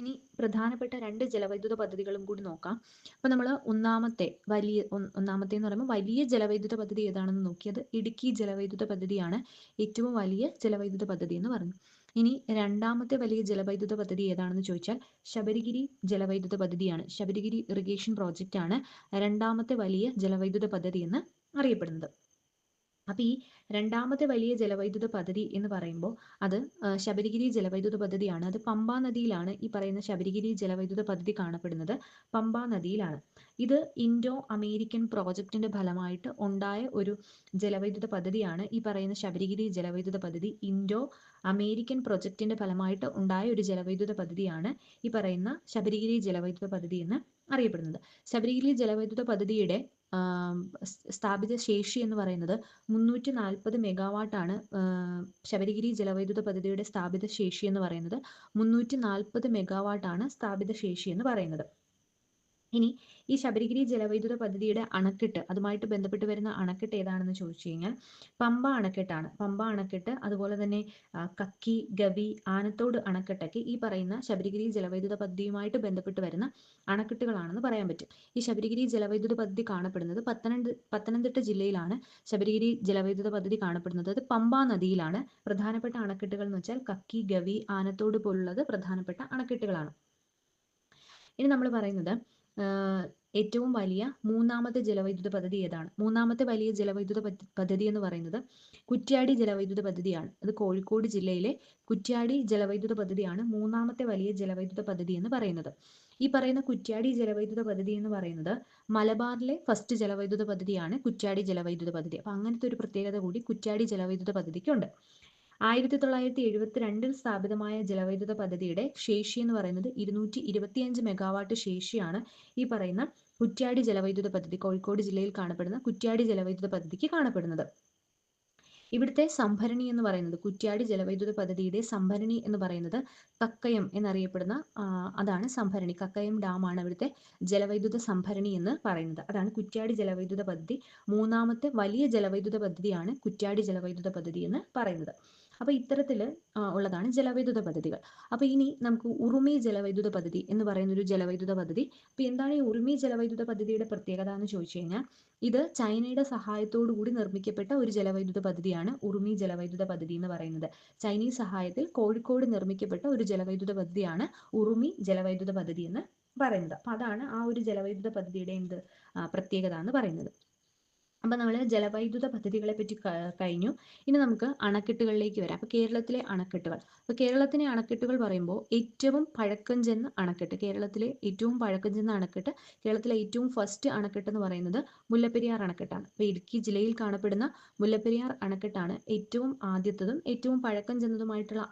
ഇനി പ്രധാനപ്പെട്ട രണ്ട് ജലവൈദ്യുത പദ്ധതികളും കൂടി നോക്കാം. അപ്പോൾ നമ്മൾ ഒന്നാമത്തെ വലിയ ഒന്നാമത്തെ എന്ന് പറയുമ്പോൾ വലിയ ജലവൈദ്യുത പദ്ധതി ഏതാണെന്ന് നോക്കിയത്? ഇടുക്കി ജലവൈദ്യുത പദ്ധതിയാണ് ഏറ്റവും വലിയ ജലവൈദ്യുത പദ്ധതി എന്ന് പറഞ്ഞു. ഇനി രണ്ടാമത്തെ വലിയ ജലവൈദ്യുത പദ്ധതി ഏതാണെന്ന് ചോദിച്ചാൽ ശബരിഗിരി ജലവൈദ്യുത പദ്ധതിയാണ്. ശബരിഗിരി ഇറിഗേഷൻ പ്രോജക്റ്റ് ആണ് രണ്ടാമത്തെ വലിയ ജലവൈദ്യുത പദ്ധതി എന്ന് അറിയപ്പെടുന്നത്. അപ്പോൾ ഈ രണ്ടാമത്തെ വലിയ ജലവൈദ്യുത പദ്ധതി എന്ന് പറയുമ്പോൾ അത് ശബരിഗിരി ജലവൈദ്യുത പദ്ധതിയാണ്. അത് പമ്പാ നദിയിലാണ് ഈ പറയുന്ന ശബരിഗിരി ജലവൈദ്യുത പദ്ധതി കാണപ്പെടുന്നത്. പമ്പാ നദിയിലാണ്. ഇത് ഇൻഡോ അമേരിക്കൻ പ്രോജക്റ്റിന്റെ ഫലമായിട്ട് ഉണ്ടായ ഒരു ജലവൈദ്യുത പദ്ധതിയാണ് ഈ പറയുന്ന ശബരിഗിരി ജലവൈദ്യുത പദ്ധതി. ഇൻഡോ അമേരിക്കൻ പ്രൊജക്റ്റിന്റെ ഫലമായിട്ട് ഉണ്ടായ ഒരു ജലവൈദ്യുത പദ്ധതിയാണ് ഈ പറയുന്ന ശബരിഗിരി ജലവൈദ്യുത പദ്ധതി എന്ന് അറിയപ്പെടുന്നത്. ശബരിഗിരി ജലവൈദ്യുത പദ്ധതിയുടെ സ്ഥാപിത ശേഷി എന്ന് പറയുന്നത് മുന്നൂറ്റി നാൽപ്പത് മെഗാവാട്ടാണ് ശബരിഗിരി ജലവൈദ്യുത പദ്ധതിയുടെ സ്ഥാപിത ശേഷി എന്ന് പറയുന്നത് മുന്നൂറ്റി നാൽപ്പത് മെഗാവാട്ടാണ് സ്ഥാപിത ശേഷി എന്ന് പറയുന്നത്. ഇനി ഈ ശബരിഗിരി ജലവൈദ്യുത പദ്ധതിയുടെ അണക്കെട്ട് അതുമായിട്ട് ബന്ധപ്പെട്ട് വരുന്ന അണക്കെട്ട് ഏതാണെന്ന് ചോദിച്ചു കഴിഞ്ഞാൽ പമ്പ അണക്കെട്ടാണ്. പമ്പ അണക്കെട്ട് അതുപോലെ തന്നെ കക്കി ഗവി ആനത്തോട് അണക്കെട്ടൊക്കെ ഈ പറയുന്ന ശബരിഗിരി ജലവൈദ്യുത പദ്ധതിയുമായിട്ട് ബന്ധപ്പെട്ട് വരുന്ന അണക്കെട്ടുകളാണെന്ന് പറയാൻ പറ്റും. ഈ ശബരിഗിരി ജലവൈദ്യുത പദ്ധതി കാണപ്പെടുന്നത് പത്തനംതിട്ട പത്തനംതിട്ട ജില്ലയിലാണ് ശബരിഗിരി ജലവൈദ്യുത പദ്ധതി കാണപ്പെടുന്നത്. അത് പമ്പ നദിയിലാണ്. പ്രധാനപ്പെട്ട അണക്കെട്ടുകൾ എന്ന് വെച്ചാൽ കക്കി ഗവി ആനത്തോട് പോലുള്ളത് പ്രധാനപ്പെട്ട അണക്കെട്ടുകളാണ്. ഇനി നമ്മൾ പറയുന്നത് ഏറ്റവും വലിയ മൂന്നാമത്തെ ജലവൈദ്യുത പദ്ധതി ഏതാണ്? മൂന്നാമത്തെ വലിയ ജലവൈദ്യുത പദ്ധ- പദ്ധതി എന്ന് പറയുന്നത് കുറ്റ്യാടി ജലവൈദ്യുത പദ്ധതിയാണ്. അത് കോഴിക്കോട് ജില്ലയിലെ കുറ്റ്യാടി ജലവൈദ്യുത പദ്ധതിയാണ് മൂന്നാമത്തെ വലിയ ജലവൈദ്യുത പദ്ധതി എന്ന് പറയുന്നത്. ഈ പറയുന്ന കുറ്റ്യാടി ജലവൈദ്യുത പദ്ധതി എന്ന് പറയുന്നത് മലബാറിലെ ഫസ്റ്റ് ജലവൈദ്യുത പദ്ധതിയാണ് കുറ്റ്യാടി ജലവൈദ്യുത പദ്ധതി. അപ്പൊ അങ്ങനത്തെ ഒരു പ്രത്യേകത കൂടി കുറ്റ്യാടി ജലവൈദ്യുത പദ്ധതിക്കുണ്ട്. ആയിരത്തി തൊള്ളായിരത്തി എഴുപത്തിരണ്ടിൽ സ്ഥാപിതമായ ജലവൈദ്യുത പദ്ധതിയുടെ ശേഷി എന്ന് പറയുന്നത് ഇരുന്നൂറ്റി ഇരുപത്തിയഞ്ച് മെഗാവാട്ട് ശേഷിയാണ് ഈ പറയുന്ന കുറ്റ്യാടി ജലവൈദ്യുത പദ്ധതി കോഴിക്കോട് ജില്ലയിൽ കാണപ്പെടുന്ന കുറ്റ്യാടി ജലവൈദ്യുത പദ്ധതിക്ക് കാണപ്പെടുന്നത്. ഇവിടുത്തെ സംഭരണി എന്ന് പറയുന്നത് കുറ്റ്യാടി ജലവൈദ്യുത പദ്ധതിയുടെ സംഭരണി എന്ന് പറയുന്നത് കക്കയം എന്നറിയപ്പെടുന്ന അതാണ് സംഭരണി. കക്കയം ഡാമാണ് ഇവിടുത്തെ ജലവൈദ്യുത സംഭരണി എന്ന് പറയുന്നത്. അതാണ് കുറ്റ്യാടി ജലവൈദ്യുത പദ്ധതി. മൂന്നാമത്തെ വലിയ ജലവൈദ്യുത പദ്ധതിയാണ് കുറ്റ്യാടി ജലവൈദ്യുത പദ്ധതി എന്ന് പറയുന്നത്. അപ്പൊ ഇത്തരത്തിൽ ഉള്ളതാണ് ജലവൈദ്യുത പദ്ധതികൾ. അപ്പൊ ഇനി നമുക്ക് ഉറുമി ജലവൈദ്യുത പദ്ധതി എന്ന് പറയുന്ന ഒരു ജലവൈദ്യുത പദ്ധതി. അപ്പൊ എന്താണ് ഈ ഉറുമി ജലവൈദ്യുത പദ്ധതിയുടെ പ്രത്യേകത എന്ന് ചോദിച്ചു കഴിഞ്ഞാൽ ഇത് ചൈനയുടെ സഹായത്തോടു കൂടി നിർമ്മിക്കപ്പെട്ട ഒരു ജലവൈദ്യുത പദ്ധതിയാണ് ഉറുമി ജലവൈദ്യുത പദ്ധതി എന്ന് പറയുന്നത്. ചൈനീസ് സഹായത്തിൽ കോഴിക്കോട് നിർമ്മിക്കപ്പെട്ട ഒരു ജലവൈദ്യുത പദ്ധതിയാണ് ഉറുമി ജലവൈദ്യുത പദ്ധതി എന്ന് പറയുന്നത്. അപ്പൊ അതാണ് ആ ഒരു ജലവൈദ്യുത പദ്ധതിയുടെ എന്ത് പ്രത്യേകത എന്ന് പറയുന്നത്. അപ്പൊ നമ്മൾ ജലവൈദ്യുത പദ്ധതികളെ പറ്റി കഴിഞ്ഞു. ഇനി നമുക്ക് അണക്കെട്ടുകളിലേക്ക് വരാം. അപ്പൊ കേരളത്തിലെ അണക്കെട്ടുകൾ. അപ്പൊ കേരളത്തിലെ അണക്കെട്ടുകൾ പറയുമ്പോൾ ഏറ്റവും പഴക്കം ചെന്ന അണക്കെട്ട്. കേരളത്തിലെ ഏറ്റവും പഴക്കം ചെന്ന അണക്കെട്ട് കേരളത്തിലെ ഏറ്റവും ഫസ്റ്റ് അണക്കെട്ട് എന്ന് പറയുന്നത് മുല്ലപ്പെരിയാർ അണക്കെട്ടാണ്. അപ്പൊ ഇടുക്കി ജില്ലയിൽ കാണപ്പെടുന്ന മുല്ലപ്പെരിയാർ അണക്കെട്ടാണ് ഏറ്റവും ആദ്യത്തതും ഏറ്റവും പഴക്കം ചെന്നതുമായിട്ടുള്ള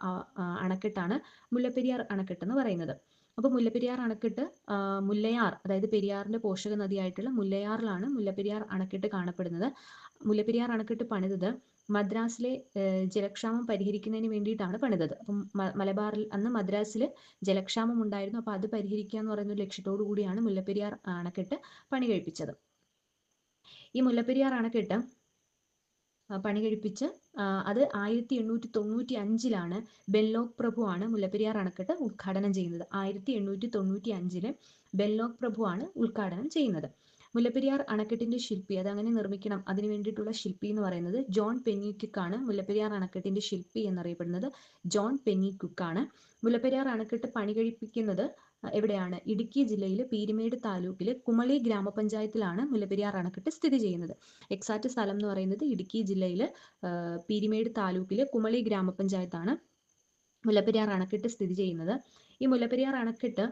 അണക്കെട്ടാണ് മുല്ലപ്പെരിയാർ അണക്കെട്ട് എന്ന് പറയുന്നത്. അപ്പൊ മുല്ലപ്പെരിയാർ അണക്കെട്ട് മുല്ലയാർ അതായത് പെരിയാറിന്റെ പോഷക നദിയായിട്ടുള്ള മുല്ലയാറിലാണ് മുല്ലപ്പെരിയാർ അണക്കെട്ട് കാണപ്പെടുന്നത്. മുല്ലപ്പെരിയാർ അണക്കെട്ട് പണിതത് മദ്രാസിലെ ജലക്ഷാമം പരിഹരിക്കുന്നതിന് വേണ്ടിയിട്ടാണ് പണിതത്. അപ്പം മലബാറിൽ അന്ന് മദ്രാസിൽ ജലക്ഷാമം ഉണ്ടായിരുന്നു. അപ്പൊ അത് പരിഹരിക്കുക എന്ന് പറയുന്ന ഒരു ലക്ഷ്യത്തോടു കൂടിയാണ് മുല്ലപ്പെരിയാർ അണക്കെട്ട് പണി കഴിപ്പിച്ചത്. ഈ മുല്ലപ്പെരിയാർ അണക്കെട്ട് പണി കഴിപ്പിച്ച് അത് ആയിരത്തി എണ്ണൂറ്റി തൊണ്ണൂറ്റി അഞ്ചിലാണ് ബെല്ലോക് പ്രഭുവാണ് മുല്ലപ്പെരിയാർ അണക്കെട്ട് ഉദ്ഘാടനം ചെയ്യുന്നത്. ആയിരത്തി എണ്ണൂറ്റി തൊണ്ണൂറ്റി അഞ്ചിൽ ബെല്ലോക് പ്രഭുവാണ് ഉദ്ഘാടനം ചെയ്യുന്നത്. മുല്ലപ്പെരിയാർ അണക്കെട്ടിന്റെ ശില്പി അതങ്ങനെ നിർമ്മിക്കണം അതിനു വേണ്ടിയിട്ടുള്ള ശില്പി എന്ന് പറയുന്നത് ജോൺ പെന്നി ആണ് മുല്ലപ്പെരിയാർ അണക്കെട്ടിന്റെ ശില്പി എന്നറിയപ്പെടുന്നത് ജോൺ പെന്നി ആണ് മുല്ലപ്പെരിയാർ അണക്കെട്ട് പണി കഴിപ്പിക്കുന്നത് എവിടെയാണ്? ഇടുക്കി ജില്ലയിലെ പീരുമേട് താലൂക്കിലെ കുമളി ഗ്രാമപഞ്ചായത്തിലാണ് മുല്ലപ്പെരിയാർ അണക്കെട്ട് സ്ഥിതി ചെയ്യുന്നത്. എക്സാക്ട് സ്ഥലം എന്ന് പറയുന്നത് ഇടുക്കി ജില്ലയിലെ പീരിമേട് താലൂക്കിലെ കുമളി ഗ്രാമപഞ്ചായത്താണ് മുല്ലപ്പെരിയാർ അണക്കെട്ട് സ്ഥിതി ചെയ്യുന്നത്. ഈ മുല്ലപ്പെരിയാർ അണക്കെട്ട്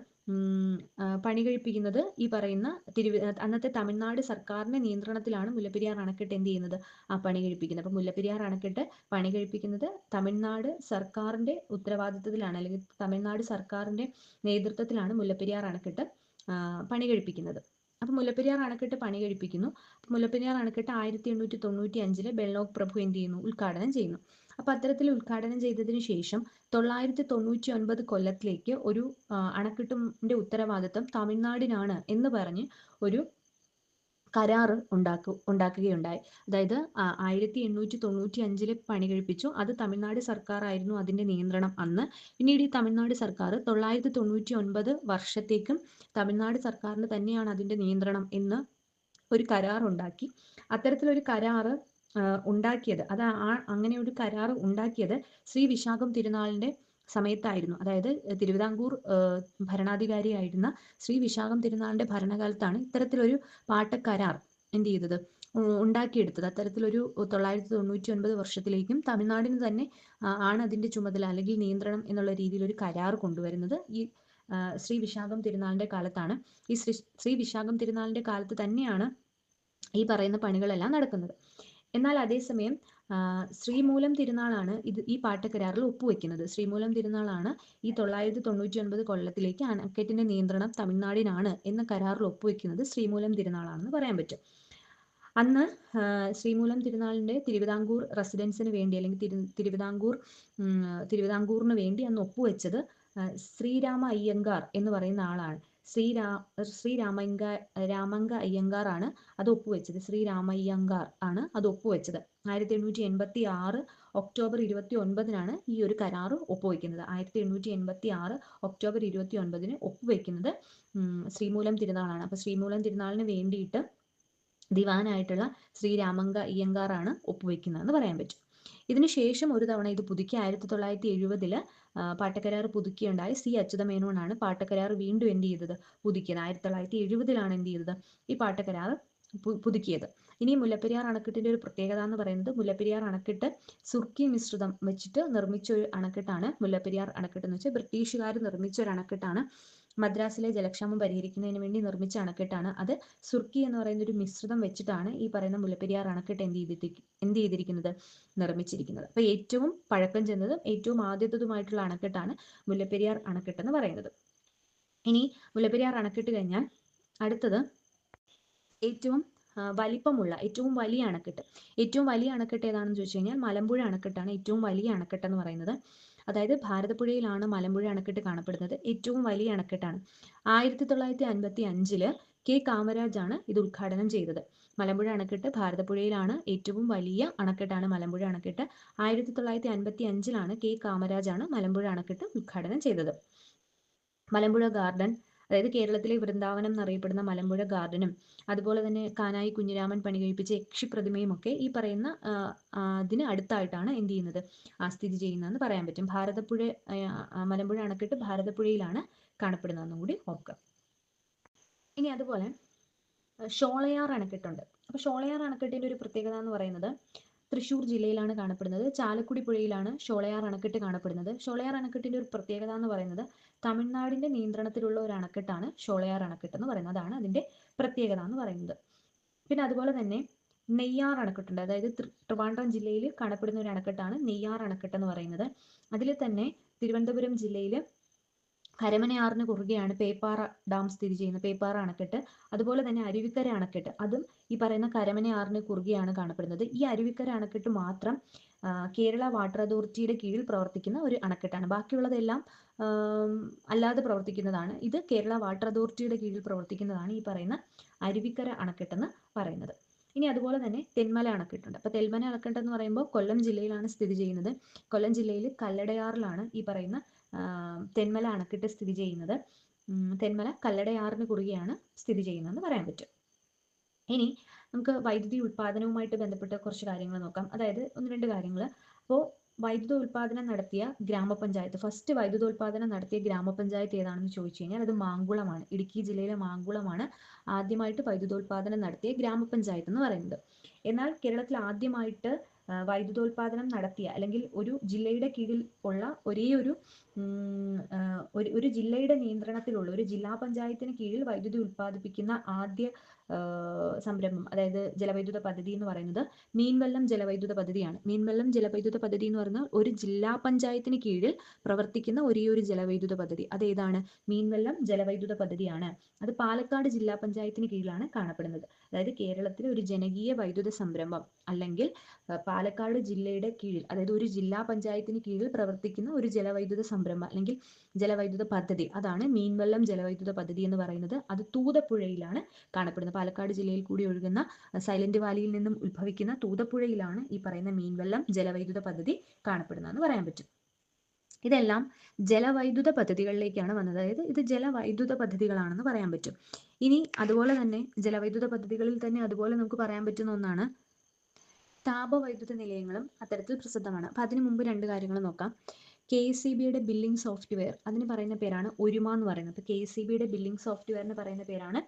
പണി കഴിപ്പിക്കുന്നത് ഈ പറയുന്ന തിരുവ അന്നത്തെ തമിഴ്നാട് സർക്കാരിന്റെ നിയന്ത്രണത്തിലാണ് മുല്ലപ്പെരിയാർ അണക്കെട്ട് എന്ത് ചെയ്യുന്നത്? ആ പണി കഴിപ്പിക്കുന്നത്. അപ്പൊ മുല്ലപ്പെരിയാർ അണക്കെട്ട് പണി കഴിപ്പിക്കുന്നത് തമിഴ്നാട് സർക്കാരിന്റെ ഉത്തരവാദിത്തത്തിലാണ് അല്ലെങ്കിൽ തമിഴ്നാട് സർക്കാരിന്റെ നേതൃത്വത്തിലാണ് മുല്ലപ്പെരിയാർ അണക്കെട്ട് പണി കഴിപ്പിക്കുന്നത്. അപ്പൊ മുല്ലപ്പെരിയാർ അണക്കെട്ട് പണി കഴിപ്പിക്കുന്നു. മുല്ലപ്പെരിയാർ അണക്കെട്ട് ആയിരത്തി എണ്ണൂറ്റി തൊണ്ണൂറ്റി അഞ്ചിൽ ബെല്ലോക് പ്രഭു എന്ത് ചെയ്യുന്നു? ഉദ്ഘാടനം ചെയ്യുന്നു. അപ്പൊ അത്തരത്തിൽ ഉദ്ഘാടനം ചെയ്തതിനു ശേഷം തൊള്ളായിരത്തി തൊണ്ണൂറ്റി ഒൻപത് കൊല്ലത്തിലേക്ക് ഒരു അണക്കെട്ടിന്റെ ഉത്തരവാദിത്തം തമിഴ്നാടിനാണ് എന്ന് പറഞ്ഞ് ഒരു കരാർ ഉണ്ടാക്കു ഉണ്ടാക്കുകയുണ്ടായി. അതായത് ആയിരത്തി എണ്ണൂറ്റി തൊണ്ണൂറ്റി അഞ്ചിൽ പണി കഴിപ്പിച്ചു. അത് തമിഴ്നാട് സർക്കാർ ആയിരുന്നു അതിന്റെ നിയന്ത്രണം അന്ന്. പിന്നീട് ഈ തമിഴ്നാട് സർക്കാർ തൊള്ളായിരത്തി തൊണ്ണൂറ്റി ഒൻപത് വർഷത്തേക്കും തമിഴ്നാട് സർക്കാരിന് തന്നെയാണ് അതിന്റെ നിയന്ത്രണം എന്ന് ഒരു കരാർ ഉണ്ടാക്കി അത്തരത്തിലൊരു കരാറ് ഉണ്ടാക്കിയത്. അത് ആ അങ്ങനെ ഒരു കരാർ ഉണ്ടാക്കിയത് ശ്രീ വിശാഖം തിരുനാളിന്റെ സമയത്തായിരുന്നു. അതായത് തിരുവിതാംകൂർ ഭരണാധികാരിയായിരുന്ന ശ്രീ വിശാഖം തിരുനാളിന്റെ ഭരണകാലത്താണ് ഇത്തരത്തിലൊരു കരാർ എന്ത് ചെയ്തത്? ഉണ്ടാക്കിയെടുത്തത്. അത്തരത്തിലൊരു തൊള്ളായിരത്തി തൊണ്ണൂറ്റി ഒൻപത് വർഷത്തിലേക്കും തമിഴ്നാടിന് തന്നെ ആണ് അതിന്റെ ചുമതല അല്ലെങ്കിൽ നിയന്ത്രണം എന്നുള്ള രീതിയിൽ ഒരു കരാർ കൊണ്ടുവരുന്നത് ഈ ശ്രീ വിശാഖം തിരുനാളിന്റെ കാലത്താണ്. ഈ ശ്രീ ശ്രീ വിശാഖം തിരുനാളിന്റെ കാലത്ത് തന്നെയാണ് ഈ പറയുന്ന പണികളെല്ലാം നടക്കുന്നത്. എന്നാൽ അതേസമയം ശ്രീമൂലം തിരുനാളാണ് ഇത് ഈ പാട്ടക്കരാറിൽ ഒപ്പുവെക്കുന്നത്. ശ്രീമൂലം തിരുനാളാണ് ഈ തൊള്ളായിരത്തി തൊണ്ണൂറ്റി ഒൻപത് കൊല്ലത്തിലേക്ക് അണക്കെട്ടിന്റെ നിയന്ത്രണം തമിഴ്നാടിനാണ് എന്ന കരാറിൽ ഒപ്പുവെക്കുന്നത് ശ്രീമൂലം തിരുനാളാണെന്ന് പറയാൻ പറ്റും. അന്ന് ശ്രീമൂലം തിരുനാളിന്റെ തിരുവിതാംകൂർ റെസിഡൻസിന് വേണ്ടി അല്ലെങ്കിൽ തിരു തിരുവിതാംകൂർ തിരുവിതാംകൂറിന് വേണ്ടി അന്ന് ഒപ്പുവെച്ചത് ശ്രീരാമ അയ്യങ്കാർ എന്ന് പറയുന്ന ആളാണ്. ശ്രീരാ ശ്രീരാമയ്യങ്ക രാമങ്ക അയ്യങ്കാർ ആണ് അത് ഒപ്പുവെച്ചത്. ശ്രീരാമയ്യങ്കാർ ആണ് അത് ഒപ്പുവെച്ചത്. ആയിരത്തി എണ്ണൂറ്റി എൺപത്തി ആറ് ഒക്ടോബർ ഇരുപത്തി ഒൻപതിനാണ് ഈ ഒരു കരാർ ഒപ്പുവെക്കുന്നത്. ആയിരത്തി എണ്ണൂറ്റി എൺപത്തി ആറ് ഒക്ടോബർ ഇരുപത്തി ഒൻപതിന് ഒപ്പുവെക്കുന്നത് ശ്രീമൂലം തിരുനാളാണ്. അപ്പൊ ശ്രീമൂലം തിരുനാളിന് വേണ്ടിയിട്ട് ദിവാനായിട്ടുള്ള ശ്രീരാമങ്ക അയ്യങ്കാറാണ് ഒപ്പുവെക്കുന്നതെന്ന് പറയാൻ പറ്റും. ഇതിനുശേഷം ഒരു തവണ ഇത് പുതുക്കി. ആയിരത്തി തൊള്ളായിരത്തി എഴുപതിൽ പാട്ടക്കരാർ പുതുക്കിയുണ്ടായി. സി അച്യുതമേനോനാണ് പാട്ടക്കരാർ വീണ്ടും എന്ത് ചെയ്തത്? പുതുക്കിയത്. ആയിരത്തി തൊള്ളായിരത്തി എഴുപതിലാണ് എന്ത് ചെയ്തത്? ഈ പാട്ടക്കരാർ പുതുക്കിയത്. ഇനി മുല്ലപ്പെരിയാർ അണക്കെട്ടിന്റെ ഒരു പ്രത്യേകത എന്ന് പറയുന്നത് മുല്ലപ്പെരിയാർ അണക്കെട്ട് സുർക്കി മിശ്രിതം വെച്ചിട്ട് നിർമ്മിച്ച ഒരു അണക്കെട്ടാണ് മുല്ലപ്പെരിയാർ അണക്കെട്ട് എന്ന് വെച്ചാൽ ബ്രിട്ടീഷുകാർ നിർമ്മിച്ച ഒരു അണക്കെട്ടാണ്. മദ്രാസിലെ ജലക്ഷാമം പരിഹരിക്കുന്നതിന് വേണ്ടി നിർമ്മിച്ച അണക്കെട്ടാണ് അത്. സുർക്കി എന്ന് പറയുന്ന ഒരു മിശ്രിതം വെച്ചിട്ടാണ് ഈ പറയുന്ന മുല്ലപ്പെരിയാർ അണക്കെട്ട് എന്ത് ചെയ്തിട്ട് എന്ത് ചെയ്തിരിക്കുന്നത്? നിർമ്മിച്ചിരിക്കുന്നത്. അപ്പൊ ഏറ്റവും പഴക്കം ചെന്നതും ഏറ്റവും ആദ്യത്തതുമായിട്ടുള്ള അണക്കെട്ടാണ് മുല്ലപ്പെരിയാർ അണക്കെട്ട് എന്ന് പറയുന്നത്. ഇനി മുല്ലപ്പെരിയാർ അണക്കെട്ട് കഴിഞ്ഞാൽ അടുത്തത് ഏറ്റവും വലിപ്പമുള്ള ഏറ്റവും വലിയ അണക്കെട്ട്. ഏറ്റവും വലിയ അണക്കെട്ട് ഏതാണെന്ന് ചോദിച്ചു കഴിഞ്ഞാൽ മലമ്പുഴ അണക്കെട്ടാണ്. ഏറ്റവും വലിയ അണക്കെട്ട് എന്ന് പറയുന്നത്. അതായത് ഭാരതപ്പുഴയിലാണ് മലമ്പുഴ അണക്കെട്ട് കാണപ്പെടുന്നത്. ഏറ്റവും വലിയ അണക്കെട്ടാണ്. ആയിരത്തി തൊള്ളായിരത്തി അൻപത്തി അഞ്ചിൽ കെ കാമരാജ് ആണ് ഇത് ഉദ്ഘാടനം ചെയ്തത്. മലമ്പുഴ അണക്കെട്ട് ഭാരതപ്പുഴയിലാണ് ഏറ്റവും വലിയ അണക്കെട്ടാണ് മലമ്പുഴ അണക്കെട്ട്. ആയിരത്തി തൊള്ളായിരത്തി അൻപത്തി അഞ്ചിലാണ് കെ കാമരാജ് ആണ് മലമ്പുഴ അണക്കെട്ട് ഉദ്ഘാടനം ചെയ്തത്. മലമ്പുഴ ഗാർഡൻ അതായത് കേരളത്തിലെ വൃന്ദാവനം എന്നറിയപ്പെടുന്ന മലമ്പുഴ ഗാർഡനും അതുപോലെ തന്നെ കാനായി കുഞ്ഞിരാമൻ പണി കഴിപ്പിച്ച യക്ഷിപ്രതിമയും ഒക്കെ ഈ പറയുന്ന അതിന് അടുത്തായിട്ടാണ് എന്ത് ചെയ്യുന്നത്? സ്ഥിതി ചെയ്യുന്നതെന്ന് പറയാൻ പറ്റും. ഭാരതപ്പുഴ മലമ്പുഴ അണക്കെട്ട് ഭാരതപ്പുഴയിലാണ് കാണപ്പെടുന്നതെന്നും കൂടി ഓർക്കുക. ഇനി അതുപോലെ ഷോളയാർ അണക്കെട്ടുണ്ട്. അപ്പൊ ഷോളയാർ അണക്കെട്ടിന്റെ ഒരു പ്രത്യേകത എന്ന് പറയുന്നത് തൃശ്ശൂർ ജില്ലയിലാണ് കാണപ്പെടുന്നത്. ചാലക്കുടി പുഴയിലാണ് ഷോളയാർ അണക്കെട്ട് കാണപ്പെടുന്നത്. ഷോളയാർ അണക്കെട്ടിന്റെ ഒരു പ്രത്യേകത എന്ന് പറയുന്നത് തമിഴ്നാടിന്റെ നിയന്ത്രണത്തിലുള്ള ഒരു അണക്കെട്ടാണ് ഷോളയാർ അണക്കെട്ട് എന്ന് പറയുന്നത്. അതാണ് അതിന്റെ പ്രത്യേകത എന്ന് പറയുന്നത്. പിന്നെ അതുപോലെ തന്നെ നെയ്യാർ അണക്കെട്ടുണ്ട്. അതായത് ട്രിവാൻഡ്രം ജില്ലയിൽ കാണപ്പെടുന്ന ഒരു അണക്കെട്ടാണ് നെയ്യാർ അണക്കെട്ട് എന്ന് പറയുന്നത്. അതിൽ തന്നെ തിരുവനന്തപുരം ജില്ലയിൽ കരമനയാറിന് കുറുകെയാണ് പേപ്പാറ ഡാം സ്ഥിതി ചെയ്യുന്നത്. പേപ്പാറ അണക്കെട്ട് അതുപോലെ തന്നെ അരുവിക്കര അണക്കെട്ട്. അതും ഈ പറയുന്ന കരമനയാറിന് കുറുകെയാണ് കാണപ്പെടുന്നത്. ഈ അരുവിക്കര അണക്കെട്ട് മാത്രം കേരള വാട്ടർ അതോറിറ്റിയുടെ കീഴിൽ പ്രവർത്തിക്കുന്ന ഒരു അണക്കെട്ടാണ്. ബാക്കിയുള്ളതെല്ലാം അല്ലാതെ പ്രവർത്തിക്കുന്നതാണ്. ഇത് കേരള വാട്ടർ അതോറിറ്റിയുടെ കീഴിൽ പ്രവർത്തിക്കുന്നതാണ് ഈ പറയുന്ന അരുവിക്കര അണക്കെട്ടെന്ന് പറയുന്നത്. ഇനി അതുപോലെ തന്നെ തെന്മല അണക്കെട്ടുണ്ട്. അപ്പൊ തെന്മല അണക്കെട്ട് എന്ന് പറയുമ്പോൾ കൊല്ലം ജില്ലയിലാണ് സ്ഥിതി ചെയ്യുന്നത്. കൊല്ലം ജില്ലയിൽ കല്ലടയാറിലാണ് ഈ പറയുന്ന തെന്മല അണക്കെട്ട് സ്ഥിതി ചെയ്യുന്നത്. തെന്മല കല്ലടയാറിന് കുറുകെയാണ് സ്ഥിതി ചെയ്യുന്നതെന്ന് പറയാൻ പറ്റും. ഇനി നമുക്ക് വൈദ്യുതി ഉൽപാദനവുമായിട്ട് ബന്ധപ്പെട്ട കുറച്ച് കാര്യങ്ങൾ നോക്കാം. അതായത് ഒന്ന് രണ്ട് കാര്യങ്ങൾ അപ്പോൾ വൈദ്യുത ഉൽപാദനം നടത്തിയ ഗ്രാമപഞ്ചായത്ത് ഫസ്റ്റ് വൈദ്യുത ഉൽപാദനം നടത്തിയ ഗ്രാമപഞ്ചായത്ത് ഏതാണെന്ന് ചോദിച്ചു കഴിഞ്ഞാൽ അത് മാങ്കുളമാണ്. ഇടുക്കി ജില്ലയിലെ മാങ്കുളമാണ് ആദ്യമായിട്ട് വൈദ്യുതോൽപാദനം നടത്തിയ ഗ്രാമപഞ്ചായത്ത് എന്ന് പറയുന്നത്. എന്നാൽ കേരളത്തിൽ ആദ്യമായിട്ട് വൈദ്യുതോൽപാദനം നടത്തിയ അല്ലെങ്കിൽ ഒരു ജില്ലയുടെ കീഴിൽ ഉള്ള ഒരേ ഒരു ഒരു ഒരു ജില്ലയുടെ നിയന്ത്രണത്തിലുള്ള ഒരു ജില്ലാ പഞ്ചായത്തിന് കീഴിൽ വൈദ്യുതി ഉൽപ്പാദിപ്പിക്കുന്ന ആദ്യ സംരംഭം അതായത് ജലവൈദ്യുത പദ്ധതി എന്ന് പറയുന്നത് മീൻവെള്ളം ജലവൈദ്യുത പദ്ധതിയാണ്. മീൻവെള്ളം ജലവൈദ്യുത പദ്ധതി എന്ന് പറയുന്നത് ഒരു ജില്ലാ പഞ്ചായത്തിന് കീഴിൽ പ്രവർത്തിക്കുന്ന ഒരേ ഒരു ജലവൈദ്യുത പദ്ധതി. അതേതാണ് മീൻവെള്ളം ജലവൈദ്യുത പദ്ധതിയാണ്. അത് പാലക്കാട് ജില്ലാ പഞ്ചായത്തിന് കീഴിലാണ് കാണപ്പെടുന്നത്. അതായത് കേരളത്തിലെ ഒരു ജനകീയ വൈദ്യുത സംരംഭം അല്ലെങ്കിൽ പാലക്കാട് ജില്ലയുടെ കീഴിൽ അതായത് ഒരു ജില്ലാ പഞ്ചായത്തിന് കീഴിൽ പ്രവർത്തിക്കുന്ന ഒരു ജലവൈദ്യുത സംരംഭം. സംരംഭം അല്ലെങ്കിൽ ജലവൈദ്യുത പദ്ധതി. അതാണ് മീൻവെള്ളം ജലവൈദ്യുത പദ്ധതി എന്ന് പറയുന്നത്. അത് തൂതപ്പുഴയിലാണ് കാണപ്പെടുന്നത്. പാലക്കാട് ജില്ലയിൽ കൂടി ഒഴുകുന്ന സൈലന്റ് വാലിയിൽ നിന്നും ഉത്ഭവിക്കുന്ന തൂതപ്പുഴയിലാണ് ഈ പറയുന്ന മീൻവെള്ളം ജലവൈദ്യുത പദ്ധതി കാണപ്പെടുന്നതെന്ന് പറയാൻ പറ്റും. ഇതെല്ലാം ജലവൈദ്യുത പദ്ധതികളിലേക്കാണ് വന്നത്. അതായത് ഇത് ജലവൈദ്യുത പദ്ധതികളാണെന്ന് പറയാൻ പറ്റും. ഇനി അതുപോലെ തന്നെ ജലവൈദ്യുത പദ്ധതികളിൽ തന്നെ അതുപോലെ നമുക്ക് പറയാൻ പറ്റുന്ന ഒന്നാണ് താപവൈദ്യുത നിലയങ്ങളും അത്തരത്തിൽ പ്രസിദ്ധമാണ്. അപ്പൊ അതിനു മുമ്പ് രണ്ട് കാര്യങ്ങൾ നോക്കാം. കെ സി ബിയുടെ ബില്ലിംഗ് സോഫ്റ്റ്വെയർ അതിന് പറയുന്ന പേരാണ് ഒരുമ എന്ന് പറയുന്നത്. അപ്പൊ കെ സി ബിയുടെ ബില്ലിംഗ് സോഫ്റ്റ്വെയറിന് പറയുന്ന പേരാണ്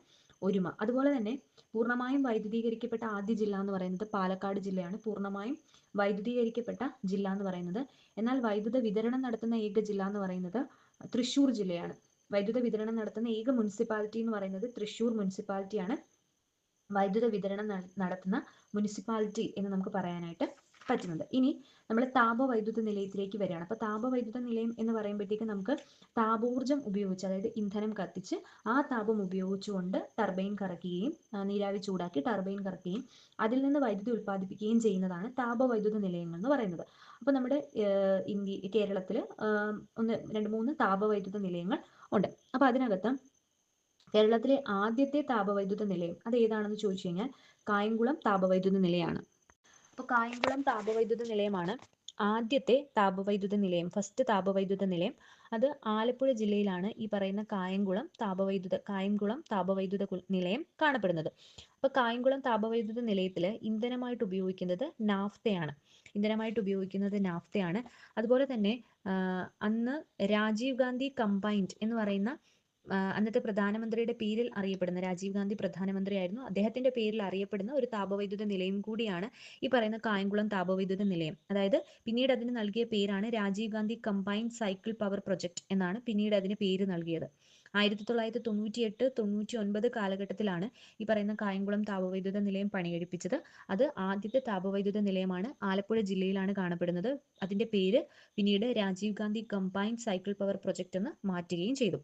ഒരുമ. അതുപോലെ തന്നെ പൂർണമായും വൈദ്യുതീകരിക്കപ്പെട്ട ആദ്യ ജില്ല എന്ന് പറയുന്നത് പാലക്കാട് ജില്ലയാണ്. പൂർണമായും വൈദ്യുതീകരിക്കപ്പെട്ട ജില്ല എന്ന് പറയുന്നത്. എന്നാൽ വൈദ്യുത വിതരണം നടത്തുന്ന ഏക ജില്ല എന്ന് പറയുന്നത് തൃശ്ശൂർ ജില്ലയാണ്. വൈദ്യുത വിതരണം നടത്തുന്ന ഏക മുനിസിപ്പാലിറ്റി എന്ന് പറയുന്നത് തൃശ്ശൂർ മുനിസിപ്പാലിറ്റിയാണ്. വൈദ്യുത വിതരണം നടത്തുന്ന മുനിസിപ്പാലിറ്റി എന്ന് നമുക്ക് പറയാനായിട്ട് പറ്റുന്നത് ഇനി നമ്മൾ താപവൈദ്യുത നിലയത്തിലേക്ക് വരികയാണ്. അപ്പോൾ താപവൈദ്യുത നിലയം എന്ന് പറയുമ്പോഴത്തേക്ക് നമുക്ക് താപോർജം ഉപയോഗിച്ച് അതായത് ഇന്ധനം കത്തിച്ച് ആ താപം ഉപയോഗിച്ചുകൊണ്ട് ടർബൈൻ കറക്കുകയും നീരാവി ചൂടാക്കി ടർബൈൻ കറക്കുകയും അതിൽ നിന്ന് വൈദ്യുതി ഉൽപ്പാദിപ്പിക്കുകയും ചെയ്യുന്നതാണ് താപവൈദ്യുത നിലയങ്ങൾ എന്ന് പറയുന്നത്. അപ്പോൾ നമ്മുടെ ഇന്ത്യ കേരളത്തിൽ ഒന്ന് രണ്ട് മൂന്ന് താപവൈദ്യുത നിലയങ്ങൾ ഉണ്ട്. അപ്പോൾ അതിനകത്ത് കേരളത്തിലെ ആദ്യത്തെ താപവൈദ്യുത നിലയം അത് ഏതാണെന്ന് ചോദിച്ചു കഴിഞ്ഞാൽ കായംകുളം താപവൈദ്യുത നിലയമാണ്. അപ്പോൾ കായംകുളം താപവൈദ്യുത നിലയമാണ്. ആദ്യത്തെ താപവൈദ്യുത നിലയം ഫസ്റ്റ് താപവൈദ്യുത നിലയം. അത് ആലപ്പുഴ ജില്ലയിലാണ് ഈ പറയുന്ന കായംകുളം താപവൈദ്യുത കായംകുളം താപവൈദ്യുത നിലയം കാണപ്പെടുന്നത്. അപ്പോൾ കായംകുളം താപവൈദ്യുത നിലയത്തിൽ ഇന്ധനമായിട്ട് ഉപയോഗിക്കുന്നത് നാഫ്തയാണ്. ഇന്ധനമായിട്ട് ഉപയോഗിക്കുന്നത് നാഫ്തയാണ്. അതുപോലെ തന്നെ അന്ന് രാജീവ് ഗാന്ധി കമ്പൈൻഡ് എന്ന് പറയുന്ന അന്നത്തെ പ്രധാനമന്ത്രിയുടെ പേരിൽ അറിയപ്പെടുന്ന രാജീവ് ഗാന്ധി പ്രധാനമന്ത്രിയായിരുന്നു. അദ്ദേഹത്തിന്റെ പേരിൽ അറിയപ്പെടുന്ന ഒരു താപവൈദ്യുത നിലയം കൂടിയാണ് ഈ പറയുന്ന കായംകുളം താപവൈദ്യുത നിലയം. അതായത് പിന്നീട് അതിന് നൽകിയ പേരാണ് Rajiv Gandhi combined cycle power project എന്നാണ് പിന്നീട് അതിന് പേര് നൽകിയത്. ആയിരത്തി തൊള്ളായിരത്തി തൊണ്ണൂറ്റി എട്ട് തൊണ്ണൂറ്റി ഒൻപത് കാലഘട്ടത്തിലാണ് ഈ പറയുന്ന കായംകുളം താപവൈദ്യുത നിലയം പണികഴിപ്പിച്ചത്. അത് ആദ്യത്തെ താപവൈദ്യുത നിലയമാണ് ആലപ്പുഴ ജില്ലയിലാണ് കാണപ്പെടുന്നത്. അതിന്റെ പേര് പിന്നീട് Rajiv Gandhi combined cycle power project എന്ന് മാറ്റുകയും ചെയ്തു.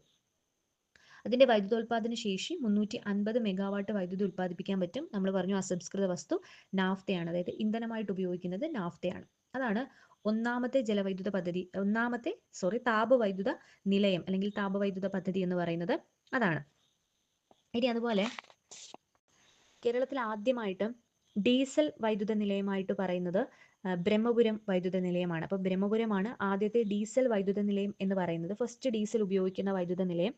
അതിന്റെ വൈദ്യുതോൽപാദന ശേഷി മുന്നൂറ്റി അൻപത് മെഗാവാട്ട് വൈദ്യുതി ഉൽപ്പാദിപ്പിക്കാൻ പറ്റും. നമ്മൾ പറഞ്ഞു അസംസ്കൃത വസ്തു നാഫ്തയാണ്. അതായത് ഇന്ധനമായിട്ട് ഉപയോഗിക്കുന്നത് നാഫ്തയാണ്. അതാണ് ഒന്നാമത്തെ ജലവൈദ്യുത പദ്ധതി ഒന്നാമത്തെ സോറി താപവൈദ്യുത നിലയം അല്ലെങ്കിൽ താപവൈദ്യുത പദ്ധതി എന്ന് പറയുന്നത് അതാണ്. ഇനി അതുപോലെ കേരളത്തിൽ ആദ്യമായിട്ട് ഡീസൽ വൈദ്യുത നിലയമായിട്ട് പറയുന്നത് ബ്രഹ്മപുരം വൈദ്യുത നിലയമാണ്. അപ്പോൾ ബ്രഹ്മപുരമാണ് ആദ്യത്തെ ഡീസൽ വൈദ്യുത നിലയം എന്ന് പറയുന്നത്. ഫസ്റ്റ് ഡീസൽ ഉപയോഗിക്കുന്ന വൈദ്യുത നിലയം.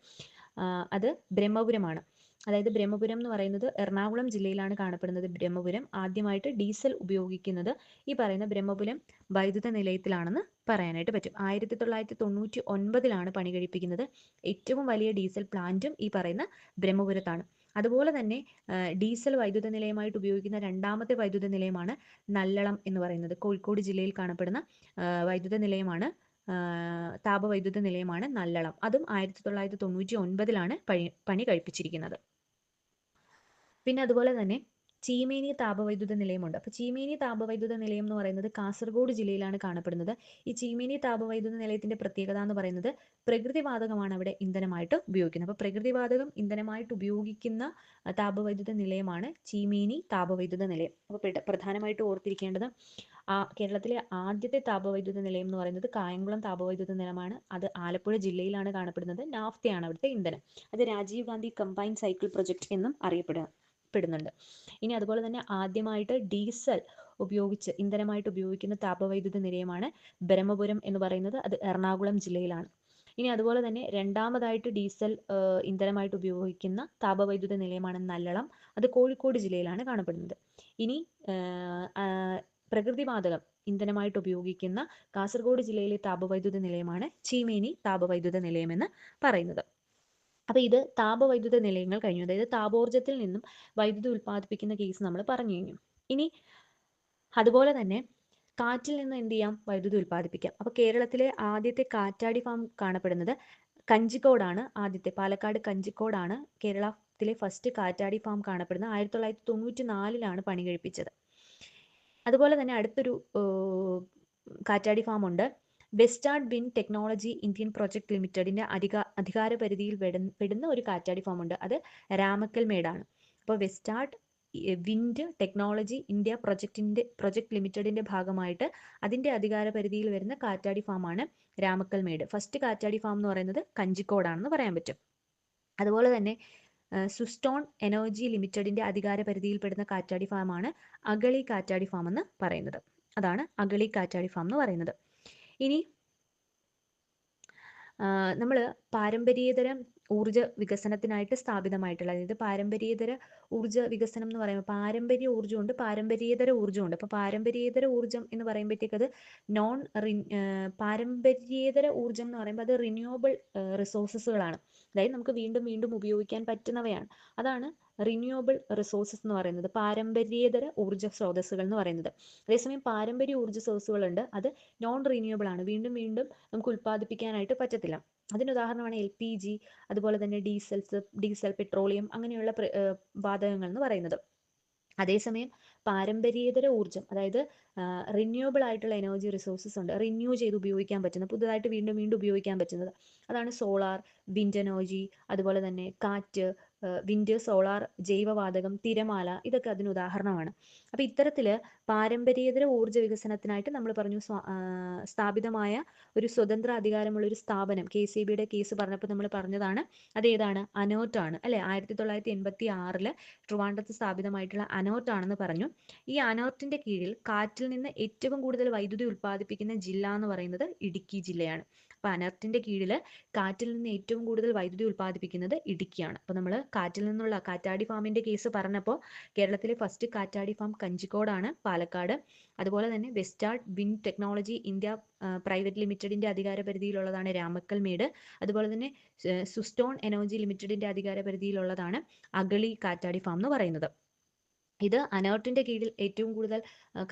അത് ബ്രഹ്മപുരമാണ്. അതായത് ബ്രഹ്മപുരം എന്ന് പറയുന്നത് എറണാകുളം ജില്ലയിലാണ് കാണപ്പെടുന്നത് ബ്രഹ്മപുരം. ആദ്യമായിട്ട് ഡീസൽ ഉപയോഗിക്കുന്നത് ഈ പറയുന്ന ബ്രഹ്മപുരം വൈദ്യുത നിലയത്തിലാണെന്ന് പറയാനായിട്ട് പറ്റും. ആയിരത്തി തൊള്ളായിരത്തി തൊണ്ണൂറ്റി ഒൻപതിലാണ് പണി കഴിപ്പിക്കുന്നത് ഏറ്റവും വലിയ ഡീസൽ പ്ലാന്റും ഈ പറയുന്ന ബ്രഹ്മപുരത്താണ്. അതുപോലെ തന്നെ ഡീസൽ വൈദ്യുത നിലയമായിട്ട് ഉപയോഗിക്കുന്ന രണ്ടാമത്തെ വൈദ്യുത നിലയമാണ് നല്ലളം എന്ന് പറയുന്നത്. കോഴിക്കോട് ജില്ലയിൽ കാണപ്പെടുന്ന വൈദ്യുത നിലയമാണ് താപവൈദ്യുത നിലയമാണ് നല്ലളം. അതും ആയിരത്തി തൊള്ളായിരത്തി തൊണ്ണൂറ്റി ഒൻപതിലാണ് പണി പണി കഴിപ്പിച്ചിരിക്കുന്നത്. പിന്നെ അതുപോലെ തന്നെ ചീമേനി താപവൈദ്യുത നിലയമുണ്ട്. അപ്പോൾ ചീമേനി താപവൈദ്യുത നിലയം എന്ന് പറയുന്നത് കാസർഗോഡ് ജില്ലയിലാണ് കാണപ്പെടുന്നത്. ഈ ചീമേനി താപവൈദ്യുത നിലയത്തിന്റെ പ്രത്യേകത എന്ന് പറയുന്നത് പ്രകൃതിവാതകമാണ് അവിടെ ഇന്ധനമായിട്ട് ഉപയോഗിക്കുന്നത്. അപ്പോൾ പ്രകൃതിവാതകം ഇന്ധനമായിട്ട് ഉപയോഗിക്കുന്ന താപവൈദ്യുത നിലയമാണ് ചീമേനി താപവൈദ്യുത നിലയം. അപ്പോൾ പ്രധാനമായിട്ട് ഓർത്തിരിക്കേണ്ടത് കേരളത്തിലെ ആദ്യത്തെ താപവൈദ്യുത നിലയം എന്ന് പറയുന്നത് കായംകുളം താപവൈദ്യുത നിലയമാണ്. അത് ആലപ്പുഴ ജില്ലയിലാണ് കാണപ്പെടുന്നത്. നാഫ്തയാണ് അവിടുത്തെ ഇന്ധനം. അത് Rajiv Gandhi combine cycle project എന്നും അറിയപ്പെടുക. പെടുന്നുണ്ട് ഇനി അതുപോലെ തന്നെ ആദ്യമായിട്ട് ഡീസൽ ഉപയോഗിച്ച് ഇന്ധനമായിട്ട് ഉപയോഗിക്കുന്ന താപവൈദ്യുത നിലയമാണ് ബ്രഹ്മപുരം എന്ന് പറയുന്നത്. അത് എറണാകുളം ജില്ലയിലാണ്. ഇനി അതുപോലെ തന്നെ രണ്ടാമതായിട്ട് ഡീസൽ ഇന്ധനമായിട്ട് ഉപയോഗിക്കുന്ന താപവൈദ്യുത നിലയമാണ് നല്ലളം. അത് കോഴിക്കോട് ജില്ലയിലാണ് കാണപ്പെടുന്നത്. ഇനി പ്രകൃതിവാതകം ഇന്ധനമായിട്ട് ഉപയോഗിക്കുന്ന കാസർഗോഡ് ജില്ലയിലെ താപവൈദ്യുത നിലയമാണ് ചീമേനി താപവൈദ്യുത നിലയമെന്ന് പറയുന്നത്. അപ്പൊ ഇത് താപവൈദ്യുത നിലയങ്ങൾ കഴിഞ്ഞു. അതായത് താപോർജത്തിൽ നിന്നും വൈദ്യുതി ഉൽപ്പാദിപ്പിക്കുന്ന കേസ് നമ്മൾ പറഞ്ഞു കഴിഞ്ഞു. ഇനി അതുപോലെ തന്നെ കാറ്റിൽ നിന്ന് എന്ത് ചെയ്യാം? വൈദ്യുതി ഉൽപ്പാദിപ്പിക്കാം. അപ്പൊ കേരളത്തിലെ ആദ്യത്തെ കാറ്റാടി ഫാം കാണപ്പെടുന്നത് കഞ്ചിക്കോടാണ്. ആദ്യത്തെ പാലക്കാട് കഞ്ചിക്കോടാണ്. കേരളത്തിലെ ഫസ്റ്റ് കാറ്റാടി ഫാം കാണപ്പെടുന്നത്. ആയിരത്തി തൊള്ളായിരത്തി തൊണ്ണൂറ്റി നാലിലാണ് പണി കഴിപ്പിച്ചത്. അതുപോലെ തന്നെ അടുത്തൊരു കാറ്റാടി ഫാം ഉണ്ട് Vestas wind technology Indian project ലിമിറ്റഡിന്റെ അധിക അധികാര പരിധിയിൽ പെടുന്ന ഒരു കാറ്റാടി ഫോം ഉണ്ട്. അത് രാമക്കൽ മേടാണ് അപ്പോൾ വെസ്റ്റാർഡ് വിൻഡ് ടെക്നോളജി ഇന്ത്യ പ്രൊജക്ടിന്റെ പ്രൊജക്ട് ലിമിറ്റഡിന്റെ ഭാഗമായിട്ട് അതിന്റെ അധികാര പരിധിയിൽ വരുന്ന കാറ്റാടി ഫാമാണ് രാമക്കൽമേട്. ഫസ്റ്റ് കാറ്റാടി ഫാം എന്ന് പറയുന്നത് കഞ്ചിക്കോടാണെന്ന് പറയാൻ പറ്റും. അതുപോലെ തന്നെ സുസ്റ്റോൺ എനർജി ലിമിറ്റഡിന്റെ അധികാര പരിധിയിൽപ്പെടുന്ന കാറ്റാടി ഫാമാണ് അഗളി കാറ്റാടി ഫാം എന്ന് പറയുന്നത്. അതാണ് അഗളി കാറ്റാടി ഫാം എന്ന് പറയുന്നത്. ഇനി നമ്മൾ പാരമ്പര്യേതര ഊർജ വികസനത്തിനായിട്ട് സ്ഥാപിതമായിട്ടുള്ള അതായത് പാരമ്പര്യേതര ഊർജ വികസനം എന്ന് പറയുമ്പോൾ പാരമ്പര്യ ഊർജമുണ്ട് പാരമ്പര്യേതര ഊർജമുണ്ട്. അപ്പോൾ പാരമ്പര്യേതര ഊർജം എന്ന് പറയുമ്പോഴത്തേക്ക് അത് നോൺ റി പാരമ്പര്യേതര ഊർജം എന്ന് പറയുമ്പോൾ അത് റിന്യൂവബിൾ റിസോഴ്സസുകളാണ് അതായത് നമുക്ക് വീണ്ടും വീണ്ടും ഉപയോഗിക്കാൻ പറ്റുന്നവയാണ്. അതാണ് റിന്യൂവബിൾ റിസോഴ്സസ് എന്ന് പറയുന്നത്. പാരമ്പര്യേതര ഊർജ സ്രോതസ്സുകൾ എന്ന് പറയുന്നത്. അതേസമയം പാരമ്പര്യ ഊർജ സ്രോതസ്സുകളുണ്ട്. അത് നോൺ റിന്യൂവബിൾ ആണ്. വീണ്ടും വീണ്ടും നമുക്ക് ഉൽപ്പാദിപ്പിക്കാനായിട്ട് പറ്റത്തില്ല. അതിന് ഉദാഹരണമാണ് എൽ പി ജി അതുപോലെ തന്നെ ഡീസൽസ് ഡീസൽ പെട്രോളിയം അങ്ങനെയുള്ള വാതകങ്ങൾ എന്ന് പറയുന്നത്. അതേസമയം പാരമ്പര്യേതര ഊർജം അതായത് റിന്യൂവബിൾ ആയിട്ടുള്ള എനർജി റിസോഴ്സസ് ഉണ്ട്. റിന്യൂ ചെയ്ത് ഉപയോഗിക്കാൻ പറ്റുന്ന പുതുതായിട്ട് വീണ്ടും വീണ്ടും ഉപയോഗിക്കാൻ പറ്റുന്നത്. അതാണ് സോളാർ വിൻഡ് എനർജി അതുപോലെ തന്നെ കാറ്റ് വിൻഡ് സോളാർ ജൈവവാതകം തിരമാല ഇതൊക്കെ അതിന് ഉദാഹരണമാണ്. അപ്പൊ ഇത്തരത്തിൽ പാരമ്പര്യേതര ഊർജ വികസനത്തിനായിട്ട് നമ്മൾ പറഞ്ഞു സ്ഥാപിതമായ ഒരു സ്വതന്ത്ര അധികാരമുള്ള ഒരു സ്ഥാപനം കെ സി ബിയുടെ കേസ് പറഞ്ഞപ്പോൾ നമ്മൾ പറഞ്ഞതാണ് അതേതാണ്? അനോട്ടാണ് അല്ലെ? ആയിരത്തി തൊള്ളായിരത്തി എൺപത്തി ആറിൽ ട്രിവാൻഡ്രത്ത് സ്ഥാപിതമായിട്ടുള്ള അനോട്ടാണെന്ന് പറഞ്ഞു. ഈ അനോട്ടിന്റെ കീഴിൽ കാറ്റിൽ നിന്ന് ഏറ്റവും കൂടുതൽ വൈദ്യുതി ഉൽപ്പാദിപ്പിക്കുന്ന ജില്ല എന്ന് പറയുന്നത് ഇടുക്കി ജില്ലയാണ്. അപ്പോൾ അനർത്തിന്റെ കീഴിൽ കാറ്റിൽ നിന്ന് ഏറ്റവും കൂടുതൽ വൈദ്യുതി ഉൽപ്പാദിപ്പിക്കുന്നത് ഇടുക്കിയാണ്. അപ്പോൾ നമ്മൾ കാറ്റിൽ നിന്നുള്ള കാറ്റാടി ഫാമിന്റെ കേസ് പറഞ്ഞപ്പോൾ കേരളത്തിലെ ഫസ്റ്റ് കാറ്റാടി ഫാം കഞ്ചിക്കോടാണ് പാലക്കാട്. അതുപോലെ തന്നെ വെസ്റ്റാർഡ് വിൻഡ് ടെക്നോളജി ഇന്ത്യ പ്രൈവറ്റ് ലിമിറ്റഡിന്റെ അധികാര പരിധിയിലുള്ളതാണ് രാമക്കൽ മേട്. അതുപോലെ തന്നെ സുസ്റ്റോൺ എനർജി ലിമിറ്റഡിന്റെ അധികാര പരിധിയിലുള്ളതാണ് അഗളി കാറ്റാടി ഫാം എന്ന് പറയുന്നത്. ഇത് അനേർട്ടിന്റെ കീഴിൽ ഏറ്റവും കൂടുതൽ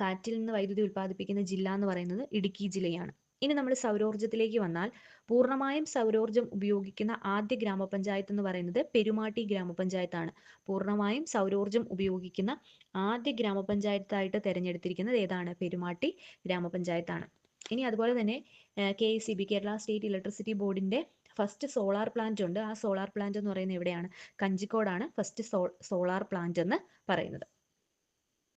കാറ്റിൽ നിന്ന് വൈദ്യുതി ഉൽപ്പാദിപ്പിക്കുന്ന ജില്ല എന്ന് പറയുന്നത് ഇടുക്കി ജില്ലയാണ്. ഇനി നമ്മൾ സൗരോർജത്തിലേക്ക് വന്നാൽ പൂർണമായും സൗരോർജം ഉപയോഗിക്കുന്ന ആദ്യ ഗ്രാമപഞ്ചായത്ത് എന്ന് പറയുന്നത് പെരുമാട്ടി ഗ്രാമപഞ്ചായത്താണ്. പൂർണമായും സൗരോർജം ഉപയോഗിക്കുന്ന ആദ്യ ഗ്രാമപഞ്ചായത്തായിട്ട് തിരഞ്ഞെടുത്തിരിക്കുന്നത് ഏതാണ്? പെരുമാട്ടി ഗ്രാമപഞ്ചായത്താണ്. ഇനി അതുപോലെ തന്നെ K C B Kerala state electricity ബോർഡിന്റെ ഫസ്റ്റ് സോളാർ പ്ലാന്റ് ഉണ്ട്. ആ സോളാർ പ്ലാന്റ് എന്ന് പറയുന്നത് എവിടെയാണ്? കഞ്ചിക്കോടാണ് ഫസ്റ്റ് സോളാർ പ്ലാന്റ് എന്ന് പറയുന്നത്.